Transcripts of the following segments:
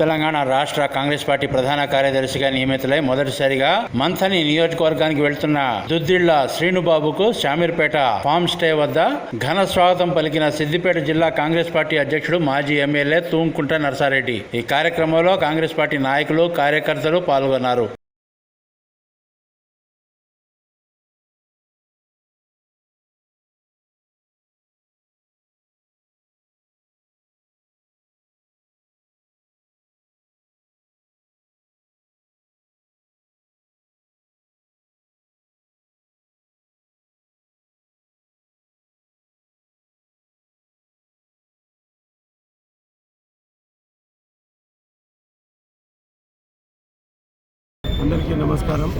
తెలంగాణ రాష్ట్ర కాంగ్రెస్ పార్టీ ప్రధాన కార్యదర్శిగా నియమితులై మొదటిసారిగా మంథని నియోజకవర్గానికి వెళ్తున్న దుద్దిళ్ళ శ్రీనుబాబుకు శామీర్పేట ఫామ్ స్టే వద్ద ఘన స్వాగతం పలికిన సిద్దిపేట జిల్లా కాంగ్రెస్ పార్టీ అధ్యక్షుడు మాజీ ఎమ్మెల్యే తూంకుంట నర్సారెడ్డి. ఈ కార్యక్రమంలో కాంగ్రెస్ పార్టీ నాయకులు కార్యకర్తలు పాల్గొన్నారు. అందరికీ నమస్కారం.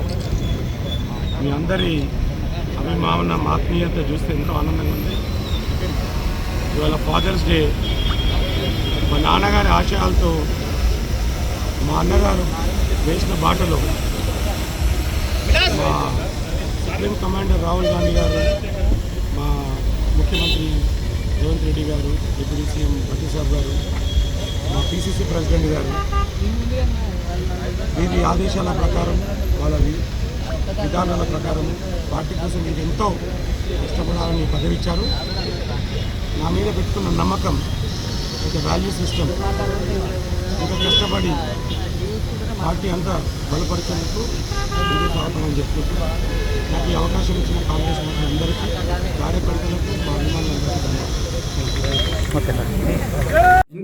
మీ అందరి అభిమానం ఆత్మీయత చూస్తే ఎంతో ఆనందంగా ఉంది. ఇవాళ ఫాదర్స్ డే. మా నాన్నగారి ఆశయాలతో మా అన్నగారు వేసిన బాటలో మా సుప్రీం కమాండర్ రాహుల్ గాంధీ గారు మా ముఖ్యమంత్రి రేవంత్ రెడ్డి గారు డిప్యూటీ సీఎం పట్టిసాబ్ గారు మా పిసిసి ప్రెసిడెంట్ గారు వీరి ఆదేశాల ప్రకారం వాళ్ళ విధానాల ప్రకారం పార్టీ కోసం మీరు ఎంతో కష్టపడాలని పదవి ఇచ్చారు నా మీద పెట్టుకున్న నమ్మకం ఒక వాల్యూ సిస్టమ్ ఇంత కష్టపడి పార్టీ అంతా బలపరిచేందుకు ముందుకు సాగుతామని చెప్తున్నారు. నాకు ఈ అవకాశం ఇచ్చిన కాంగ్రెస్ పార్టీ అందరికీ కార్యకర్తలకు మా అభిమానులందరికీ ధన్యవాదాలు.